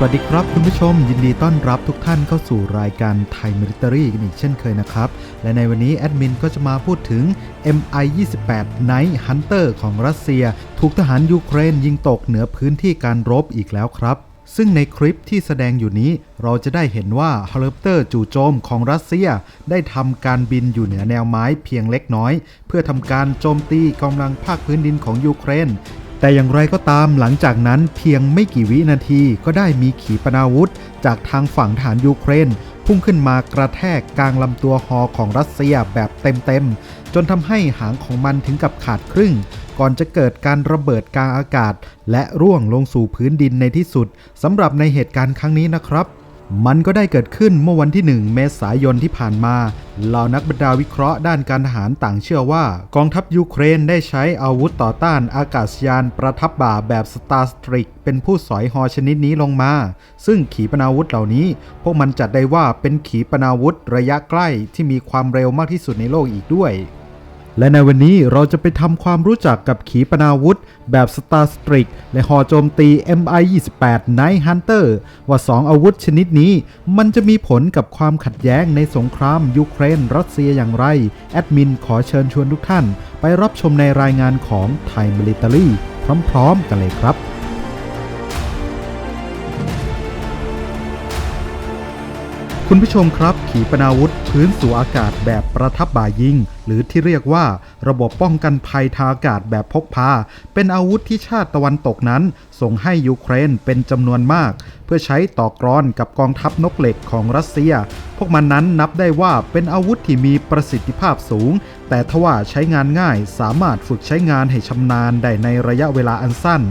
สวัสดีครับคุณผู้ชม ยินดีต้อนรับทุกท่านเข้าสู่รายการไทยมิลิ t รีกันอีกเช่นเคยนะครับ และในวันนี้แอดมินก็จะมาพูดถึง MI-28 Night Hunter ของรัสเซีย ถูกทหารยูเครนยิงตกเหนือพื้นที่การรบอีกแล้วครับ ซึ่งในคลิปที่แสดงอยู่นี้ เราจะได้เห็นว่าเฮลิคอปเตอร์จู่โจมของรัสเซีย ได้ทำการบินอยู่เหนือแนวไม้เพียงเล็กน้อย เพื่อทำการโจมตีกำลังภาคพื้นดินของยูเครน แต่อย่างไรก็ตามหลังจากนั้นเพียงไม่กี่วินาทีก็ได้มีขีปนาวุธ จากทางฝั่งฐานยูเครน พุ่งขึ้นมากระแทกกลางลำตัวฮอของรัสเซียแบบเต็มๆ จนทำให้หางของมันถึงกับขาดครึ่ง ก่อนจะเกิดการระเบิดกลางอากาศ และร่วงลงสู่พื้นดินในที่สุดสำหรับในเหตุการณ์ครั้งนี้นะครับ มันก็ได้เกิดขึ้นเมื่อวันที่ 1 เมษายนที่ผ่านมา เหล่านักบรรดาวิเคราะห์ด้านการทหารต่างเชื่อว่า กองทัพยูเครนได้ใช้อาวุธต่อต้านอากาศยานประทับบ่าแบบสตาร์สตริกเป็นผู้สอยฮอชนิดนี้ลงมา ซึ่งขีปนาวุธเหล่านี้ พวกมันจัดได้ว่าเป็นขีปนาวุธระยะใกล้ที่มีความเร็วมากที่สุดในโลกอีกด้วย และในวันนี้เราจะไปทำความรู้จักกับขีปนาวุธ แบบ Star Streak และหอโจมตี MI-28 Night Hunter ว่า 2 อาวุธชนิดนี้ มันจะมีผลกับความขัดแย้งในสงครามยูเครน รัสเซียอย่างไร แอดมินขอเชิญชวนทุกท่าน ไปรับชมในรายงานของไทยมิลิ t รีพร้อมๆกันเลยครับ คุณผู้ชมครับ ขีปนาวุธพื้นสู่อากาศแบบประทับบ่ายิง หรือที่เรียกว่าระบบป้องกันภัยทางอากาศแบบพกพา เป็นอาวุธที่ชาติตะวันตกนั้น ส่งให้ยูเครนเป็นจำนวนมาก เพื่อใช้ต่อกรอนกับกองทัพนกเหล็กของรัสเซีย พวกมันนั้นนับได้ว่าเป็นอาวุธที่มีประสิทธิภาพสูง แต่ทว่าใช้งานง่ายสามารถฝึกใช้งานให้ชำนาญได้ในระยะเวลาอันสั้น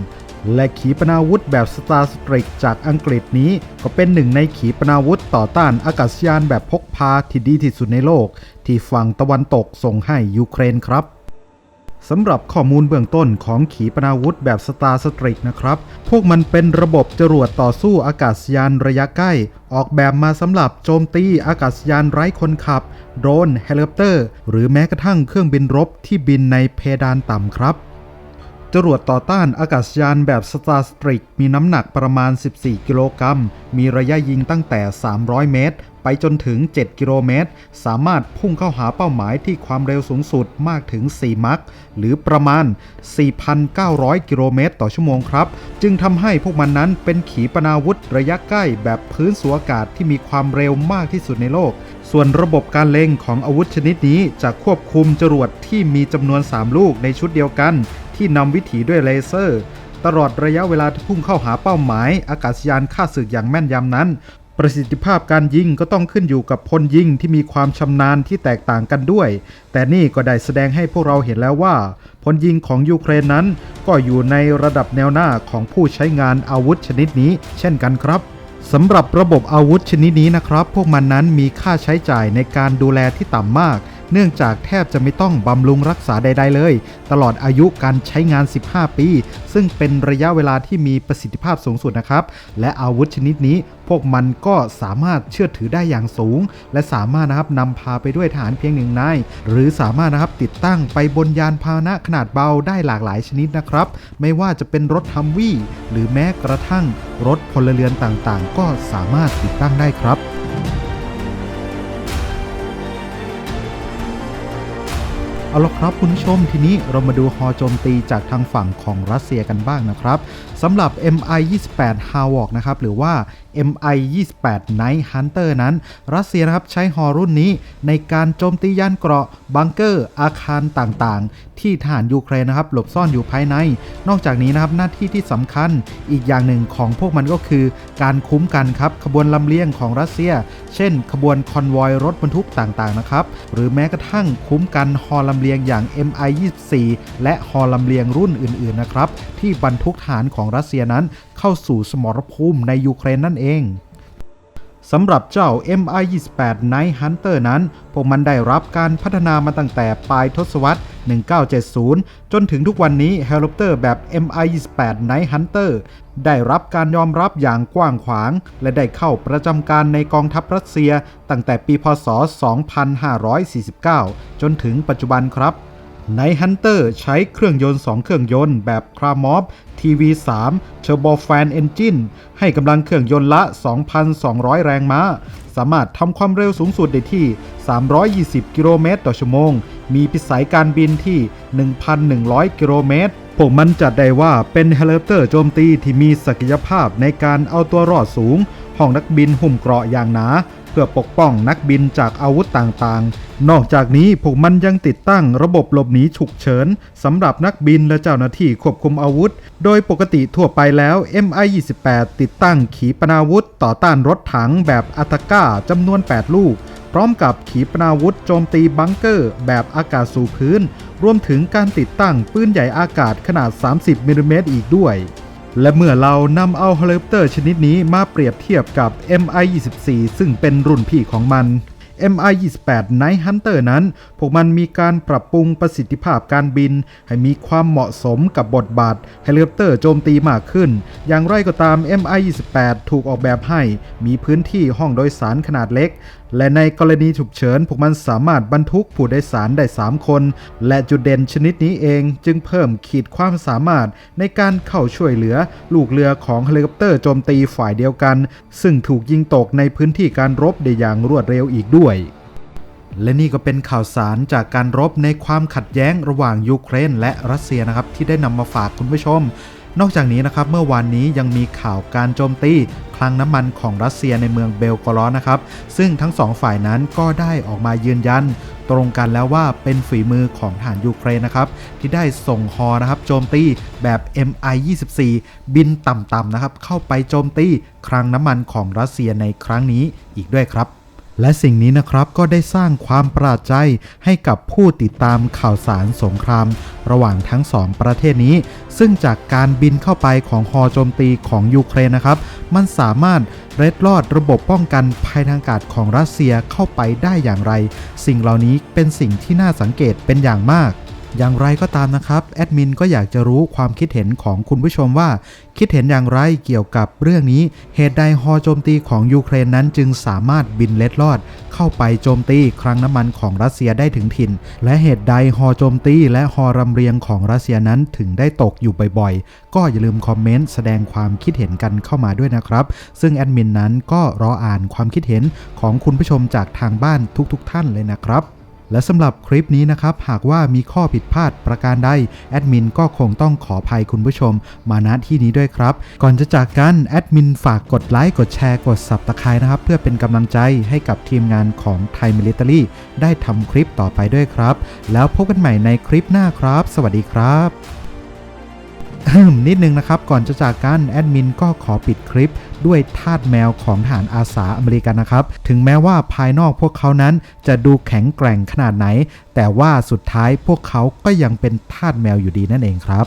และขีปนาวุธแบบ Star Strike จากอังกฤษนี้ก็เป็นหนึ่งในขีปนาวุธต่อต้านอากาศยานแบบพกพาที่ดีที่สุดในโลก ที่ฝั่งตะวันตกส่งให้ยูเครนครับสำหรับข้อมูลเบื้องต้นของขีปนาวุธแบบ Star Strike นะครับ พวกมันเป็นระบบจรวดต่อสู้อากาศยานระยะใกล้ ออกแบบมาสำหรับโจมตีอากาศยานไร้คนขับ โดรนเฮลิคอปเตอร์ หรือแม้กระทั่งเครื่องบินรบที่บินในเพดานต่ำครับ จรวดต่อต้านอากาศยานแบบ Star Streak มีน้ำหนักประมาณ 14 กิโลกรัม มีระยะยิงตั้งแต่ 300 เมตร ไปจนถึง 7 กิโลเมตร สามารถพุ่งเข้าหาเป้าหมายที่ความเร็วสูงสุดมากถึง 4 มัคหรือประมาณ 4,900 กิโลเมตรต่อชั่วโมงครับ จึงทำให้พวกมันนั้นเป็นขีปนาวุธระยะใกล้แบบพื้นสู่อากาศที่มีความเร็วมากที่สุดในโลก ส่วนระบบการเล็งของอาวุธชนิดนี้จะควบคุมจรวดที่มีจำนวน 3 ลูกในชุดเดียวกัน ที่นำวิถีด้วยเลเซอร์ ตลอดระยะเวลาที่พุ่งเข้าหาเป้าหมาย อากาศยานฆ่าศึกอย่างแม่นยำนั้น ประสิทธิภาพการยิงก็ต้องขึ้นอยู่กับพลยิงที่มีความชำนาญที่แตกต่างกันด้วย แต่นี่ก็ได้แสดงให้พวกเราเห็นแล้วว่า พลยิงของยูเครนนั้น ก็อยู่ในระดับแนวหน้าของผู้ใช้งานอาวุธชนิดนี้ เช่นกันครับสำหรับระบบอาวุธชนิดนี้นะครับ พวกมันนั้นมีค่าใช้จ่ายในการดูแลที่ต่ำมาก เนื่องจากแทบจะไม่ต้องบำรุงรักษาใด ๆ เลย ตลอดอายุการใช้งาน 15 ปี ซึ่งเป็นระยะเวลาที่มีประสิทธิภาพสูงสุดนะครับ และอาวุธชนิดนี้พวกมันก็สามารถเชื่อถือได้อย่างสูง และสามารถนะครับนำพาไปด้วยทหารเพียงหนึ่งนายหรือสามารถนะครับติดตั้งไปบนยานพาหนะขนาดเบาได้หลากหลายชนิดนะครับ ไม่ว่าจะเป็นรถฮัมวี่หรือแม้กระทั่งรถพลเรือนต่างๆ ก็สามารถติดตั้งได้ครับ เอาละครับคุณผู้ชมทีนี้เรามาดูฮอโจมตีจากทางฝั่งของรัสเซียกันบ้างนะครับ สำหรับ MI-28 Hawk นะครับหรือว่า MI-28 Night Hunter นั้น รัสเซียนะครับใช้ฮอรุ่นนี้ในการโจมตีย่านเกราะบังเกอร์ อาคารต่างๆ ที่ทหารยูเครนนะครับหลบซ่อนอยู่ภายใน นอกจากนี้นะครับหน้าที่ที่สำคัญอีกอย่างหนึ่งของพวกมันก็คือ การคุ้มกันครับขบวนลำเลียงของรัสเซีย เช่น ขบวนคอนวอยรถบรรทุกต่างๆนะครับหรือแม้กระทั่งคุ้มกันฮอลำเลียงอย่าง MI-24 และฮอลำเลียงรุ่นอื่นๆนะครับที่บรรทุกฐานของรัสเซียนั้นเข้าสู่สมรภูมิในยูเครนนั่นเองสำหรับเจ้า MI-28 Night Hunter นั้น พวกมันได้รับการพัฒนามาตั้งแต่ปลายทศวรรษ 1970 จนถึงทุกวันนี้เฮลิคอปเตอร์แบบ MI-28 Night Hunter ได้รับการยอมรับอย่างกว้างขวาง และได้เข้าประจำการในกองทัพรัสเซีย ตั้งแต่ปีพศ 2549 จนถึงปัจจุบันครับ ใน Hunter ใช้เครื่องยนต์ 2 เครื่องยนต์แบบ c r a m o f TV3 Turbofan Engine ให้กำลังเครื่องยนต์ละ 2,200 แรงม้า สามารถทำความเร็วสูงสุดได้ที่ 320 กิโลเมตรต่อชั่วโมง มีพิสัยการบินที่ 1,100 กิโลเมตรพวกมันจัดได้ว่าเป็นเฮลิคอปเตอร์โจมตีที่มีศักยภาพในการเอาตัวรอดสูง ห้องนักบินหุ้มเกราะอย่างหนา พื่อปกป้องนักบินจากอาวุธต่างๆ นอกจากนี้พวกมันยังติดตั้งระบบหลบหนีฉุกเฉินสำหรับนักบินและเจ้าหน้าที่ควบคุมอาวุธ โดยปกติทั่วไปแล้ว MI-28 ติดตั้งขีปนาวุธต่อต้านรถถังแบบอัตกาจำนวน 8 ลูก พร้อมกับขีปนาวุธโจมตีบังเกอร์แบบอากาศสู่พื้น รวมถึงการติดตั้งปืนใหญ่อากาศขนาด 30มิลลิเมตรอีกด้วย และเมื่อเรานำเอาเฮลิคอปเตอร์ชนิดนี้มาเปรียบเทียบกับ MI-24 ซึ่งเป็นรุ่นพี่ของมัน MI-28 Night Hunter นั้น พวกมันมีการปรับปรุงประสิทธิภาพการบิน ให้มีความเหมาะสมกับบทบาทเฮลิคอปเตอร์โจมตีมากขึ้น อย่างไรก็ตาม MI-28 ถูกออกแบบให้มีพื้นที่ห้องโดยสารขนาดเล็ก และในกรณีฉุกเฉินพวกมันสามารถบรรทุกผู้โดยสารได้ 3 คน และจุดเด่นชนิดนี้เองจึงเพิ่มขีดความสามารถในการเข้าช่วยเหลือลูกเรือของเฮลิคอปเตอร์โจมตีฝ่ายเดียวกัน ซึ่งถูกยิงตกในพื้นที่การรบได้อย่างรวดเร็วอีกด้วยและนี่ก็เป็นข่าวสารจากการรบในความขัดแย้งระหว่างยูเครนและรัสเซียนะครับ ที่ได้นำมาฝากคุณผู้ชม นอกจากนี้นะครับเมื่อวานนี้ยังมีข่าวการโจมตีคลังน้ำมันของรัสเซียในเมืองเบลกรอดนะครับซึ่งทั้งสองฝ่ายนั้นก็ได้ออกมายืนยัน ตรงกันแล้วว่าเป็นฝีมือของทหารยูเครนนะครับที่ได้ส่งฮอนะครับโจมตีแบบ MI-24 บินต่ำๆนะครับเข้าไปโจมตีคลังน้ำมันของรัสเซียในครั้งนี้อีกด้วยครับ และสิ่งนี้นะครับก็ได้สร้างความประหลาดใจให้กับผู้ติดตามข่าวสารสงคราม ระหว่างทั้งสองประเทศนี้ ซึ่งจากการบินเข้าไปของฮอโจมตีของยูเครนนะครับ มันสามารถเร็ดลอดระบบป้องกันภัยทางอากาศของรัสเซียเข้าไปได้อย่างไร สิ่งเหล่านี้เป็นสิ่งที่น่าสังเกตเป็นอย่างมาก อย่างไรก็ตามนะครับแอดมินก็อยากจะรู้ความคิดเห็นของคุณผู้ชมว่า คิดเห็นอย่างไรเกี่ยวกับเรื่องนี้ เหตุใดฮอโจมตีของยูเครนนั้นจึงสามารถบินเล็ดลอด เข้าไปโจมตีคลังน้ำมันของรัสเซียได้ถึงถิ่น และเหตุใดฮอโจมตีและฮอรำเรียงของรัสเซียนั้นถึงได้ตกอยู่บ่อยๆ ก็อย่าลืมคอมเมนต์แสดงความคิดเห็นกันเข้ามาด้วยนะครับ ซึ่งแอดมินนั้นก็รออ่านความคิดเห็นของคุณผู้ชมจากทางบ้านทุกๆ ท่านเลยนะครับ และสำหรับคลิปนี้นะครับ หากว่ามีข้อผิดพลาดประการใดแอดมินก็คงต้องขออภัยคุณผู้ชม มาณที่นี้ด้วยครับ ก่อนจะจากกันแอดมินฝากกดไลค์กดแชร์กด s ับตะไคร้นะครับ เพื่อเป็นกำลังใจให้กับทีมงานของไทยมิลิเตอรี่ได้ทำคลิปต่อไปด้วยครับ แล้วพบกันใหม่ในคลิปหน้าครับ สวัสดีครับ นิดนึงนะครับ ก่อนจะจากกันแอดมินก็ขอปิดคลิปด้วยทาสแมวของฐานอาสาอเมริกันนะครับ ถึงแม้ว่าภายนอกพวกเขานั้นจะดูแข็งแกร่งขนาดไหน แต่ว่าสุดท้ายพวกเขาก็ยังเป็นทาสแมวอยู่ดีนั่นเองครับ